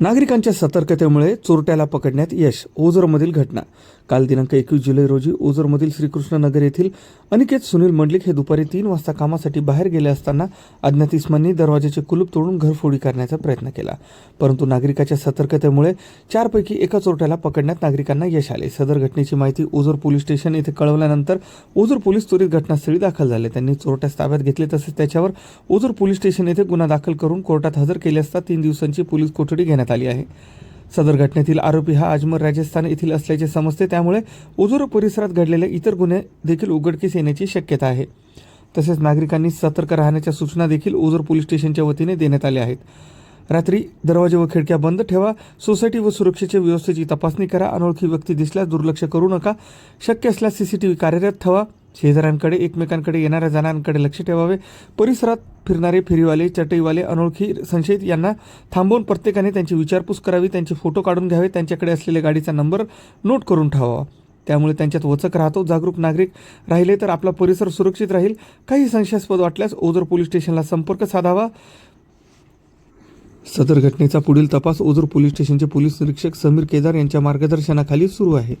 नागरिकांच्या सतर्कतेमुळे चोरट्याला पकडण्यात यश ओझरमधील घटना. काल दिनांक एकवीस जुलै रोजी ओझरमधील श्रीकृष्णनगर येथील अनिकेत सुनील मंडलिक हे दुपारी तीन वाजता कामासाठी बाहेर गेले असताना अज्ञात इस्मांनी दरवाजाचे कुलूप तोडून घरफोडी करण्याचा प्रयत्न केला. परंतु नागरिकाच्या सतर्कतेमुळे चारपैकी एका चोरट्याला पकडण्यात नागरिकांना यश आले. सदर घटनेची माहिती ओझर पोलीस स्टेशन येथे कळवल्यानंतर ओझर पोलीस त्वरित घटनास्थळी दाखल झाले. त्यांनी चोरट्यास ताब्यात घेतले तसेच त्याच्यावर ओझर पोलीस स्टेशन येथे गुन्हा दाखल करून कोर्टात हजर केले असता तीन दिवसांची पोलीस कोठडी घेण्यात आली आहे. सदर घटनेतील आरोपी हा अजमर राजस्थान येथील असल्याचे समजते. त्यामुळे उजूर परिसरात घडलेले इतर गुन्हे देखील उघडकीस येण्याची शक्यता आहे. तसेच नागरिकांनी सतर्क राहण्याच्या सूचना देखील ओझोर पोलीस स्टेशनच्या वतीने देण्यात आल्या आहेत. रात्री दरवाजे व खिडक्या बंद ठेवा सोसायटी व सुरक्षेच्या व्यवस्थेची तपासणी करा अनोळखी व्यक्ती दिसल्यास दुर्लक्ष करू नका शक्य असल्यास सीसीटीव्ही कार्यरत ठेवा. शेजाऱ्यांकडे एकमेकांकडे येणाऱ्या जणांकडे लक्ष ठेवावे. परिसरात फिरणारे फेरीवाले चटईवाले अनोळखी संशयित यांना थांबवून प्रत्येकाने त्यांची विचारपूस करावी त्यांचे फोटो काढून घ्यावे त्यांच्याकडे असलेल्या गाडीचा नंबर नोट करून ठेवावा. त्यामुळे त्यांच्यात वचक राहतो. जागरूक नागरिक राहिले तर आपला परिसर सुरक्षित राहील. काही संशयास्पद वाटल्यास ओझर पोलीस स्टेशनला संपर्क साधावा. सदर घटनेचा पुढील तपास ओझर पोलीस स्टेशनचे पोलीस निरीक्षक समीर केदार यांच्या मार्गदर्शनाखाली सुरू आहे.